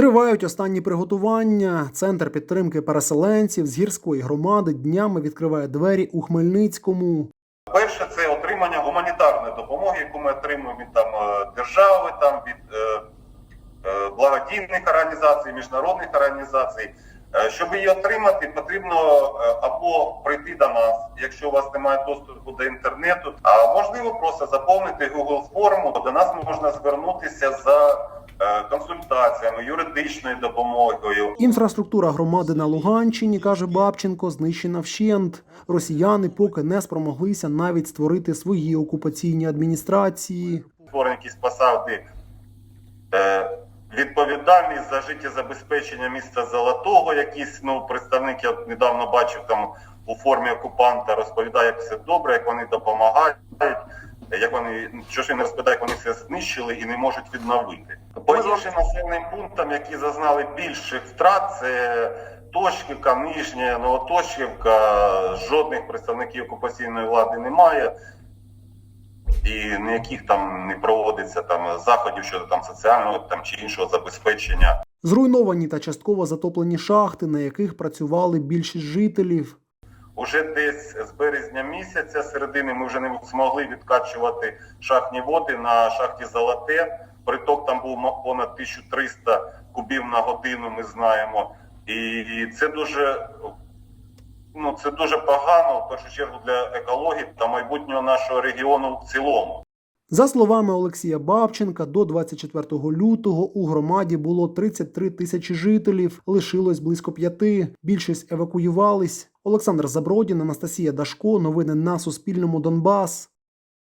Тривають останні приготування. Центр підтримки переселенців з гірської громади днями відкриває двері у Хмельницькому. Перше це отримання гуманітарної допомоги, яку ми отримуємо від там е, держави, там від е, е, благодійних організацій, міжнародних організацій. Е, Щоб її отримати, потрібно е, або прийти до нас, якщо у вас немає доступу до інтернету, а можливо просто заповнити Google форму. До нас можна звернутися за консультаціями, юридичною допомогою. Інфраструктура громади на Луганщині, каже Бабченко, знищена вщент. Росіяни поки не спромоглися навіть створити свої окупаційні адміністрації. створені якісь посади, е, відповідальність за життєзабезпечення міста Золотого, якийсь ну, представник, я недавно бачив там у формі окупанта, розповідає, як все добре, як вони допомагають, як вони, що ж він розповідає, як вони все знищили і не можуть відновити. По іншим населеним пунктам, які зазнали більших втрат, це Точківка, Нижня, Новоточківка, жодних представників окупаційної влади немає і ніяких там не проводиться там заходів щодо там соціального там чи іншого забезпечення. Зруйновані та частково затоплені шахти, на яких працювали більшість жителів. Уже десь з березня місяця середини ми вже не змогли відкачувати шахтні води на шахті Золоте. Приток там був понад 1300 кубів на годину. Ми знаємо, і це дуже ну це дуже погано в першу чергу для екології та майбутнього нашого регіону в цілому. За словами Олексія Бабченка, до 24 лютого у громаді було 33 тисячі жителів, лишилось близько п'яти. Більшість евакуювались. Олександр Забродін, Анастасія Дашко. Новини на Суспільному. Донбас.